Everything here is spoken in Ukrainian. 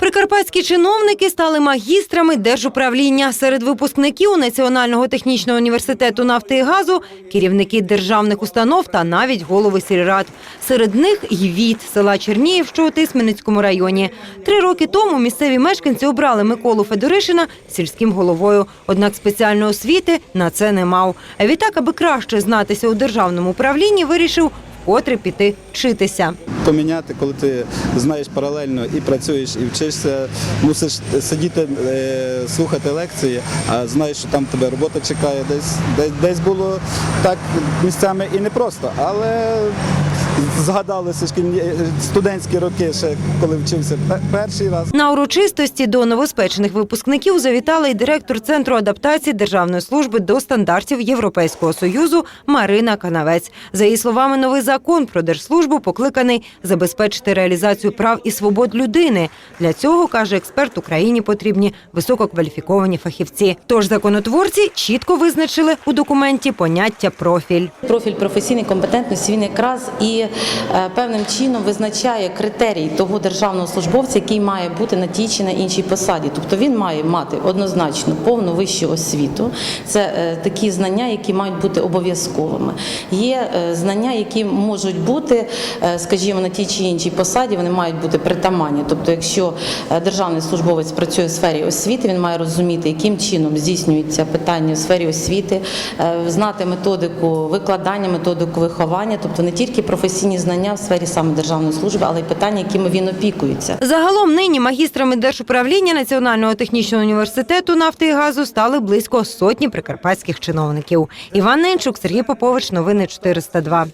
Прикарпатські чиновники стали магістрами держуправління. Серед випускників Національного технічного університету нафти і газу керівники державних установ та навіть голови сільрад. Серед них й від села Черніїв, що у Тисменницькому районі. Три роки тому місцеві мешканці обрали Миколу Федоришина сільським головою. Однак спеціальної освіти на це не мав. А відтак, аби краще знатися у державному управлінні, вирішив вкотре піти вчитися. поміняти, коли ти знаєш паралельно і працюєш, і вчишся, мусиш сидіти, е, слухати лекції, а знаєш, що там тебе робота чекає. Десь, десь, десь було так місцями і непросто, але згадалися шкільні е, студентські роки, ще коли вчився перший раз. На урочистості до новоспечених випускників завітала і директор Центру адаптації Державної служби до стандартів Європейського Союзу Марина Канавець. За її словами, новий закон про держслужбу покликаний забезпечити реалізацію прав і свобод людини. Для цього, каже експерт, Україні потрібні висококваліфіковані фахівці. Тож законотворці чітко визначили у документі поняття профіль. Профіль професійної компетентності він якраз і е, певним чином визначає критерії того державного службовця, який має бути на тій чи на іншій посаді. Тобто він має мати однозначно повну вищу освіту. Це е, такі знання, які мають бути обов'язковими. Є е, знання, які можуть бути, скажімо, на тій чи іншій посаді, вони мають бути притаманні. Тобто, якщо державний службовець працює в сфері освіти, він має розуміти, яким чином здійснюється питання в сфері освіти, знати методику викладання, методику виховання, тобто не тільки професійні знання в сфері саме державної служби, але й питання, якими він опікується. Загалом нині магістрами держуправління Національного технічного університету нафти і газу стали близько сотні прикарпатських чиновників. Іван Ненчук, Сергій Попович, новини 402.